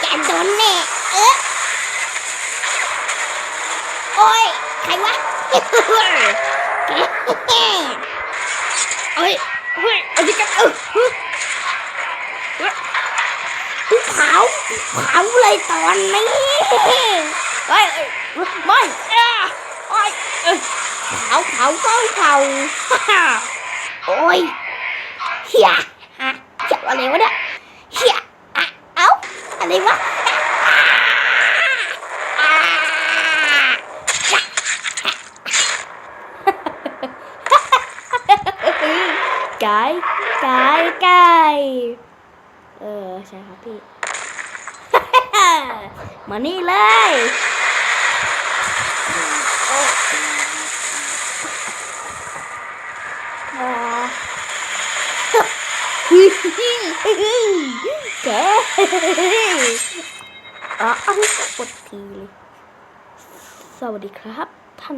แกโดนแน่เออโอ้ยใครวะเอ้ยเฮ้ยเอาดิกันเออเผาเผาเลยตอนนี้เฮ้ยเอ้ยไม่อะโอ้ยเอ้ยเผาเผาเผาเผาโอ้ยเฮียฮะจับอะไรวะเนี่ยเฮียอะเอะไรวะไก่ไก่ไก่เออ ใช่ครับพี่ มานี่เลย แกอะอันกดทีเลยสวัสดีครับ ท่าน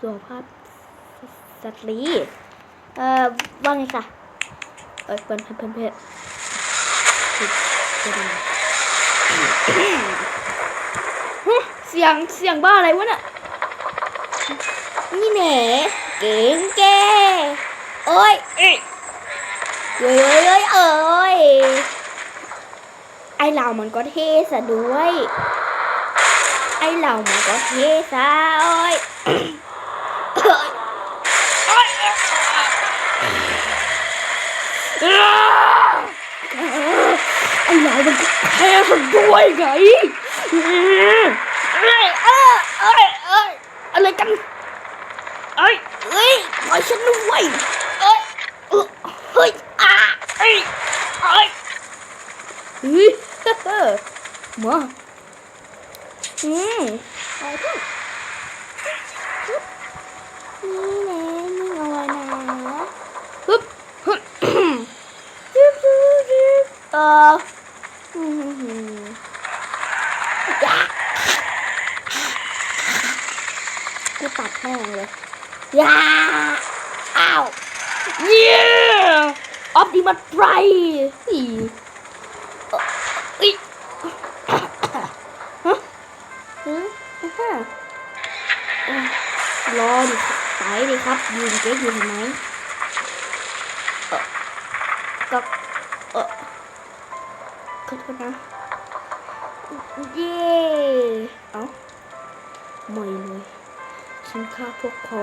สุภาพสตรีเอ่อว่าไงคะเออเพื่อนเพื่อนเพื่อนเพื่อนเพื่อนเสียงเสียงบ้าอะไรวะน่ะนี่แหน่เก่งแกโอ้ย เอ้ยเอ้ยเอ้ยเอ้ยไอเรามันก็เท่ซะด้วย ไอเรามันก็เท่ซะโอ้ยเอ้ยโอ้ยไอ้ยายมันแพ้ฉันด้วยไงเอ้ยเอ้ยเอ้ยเอ้ยอะไรกันเอ้ยเอ้ยปล่อยฉันด้วยเอ้ยเอ้ยเฮ้ยอะ เอ้ยเอ้ยเฮ้ยเฮ้อมาอืมเอาเถอะนี่แน่นี่เอาไว้นะฮึบฮึบจึ๊บจึ๊บจึ๊บเอออืมกูตัดแม่งเลยยาอ้าวเย้ ออปติมัสไพรสี่อ้ยฮะฮะฮะรอดิไปดิครับยืนเก๊กอยู่ทำไมก็เออขอโทษนะ เย่เอ้าไม่เลย ฉันฆ่าพวกเขา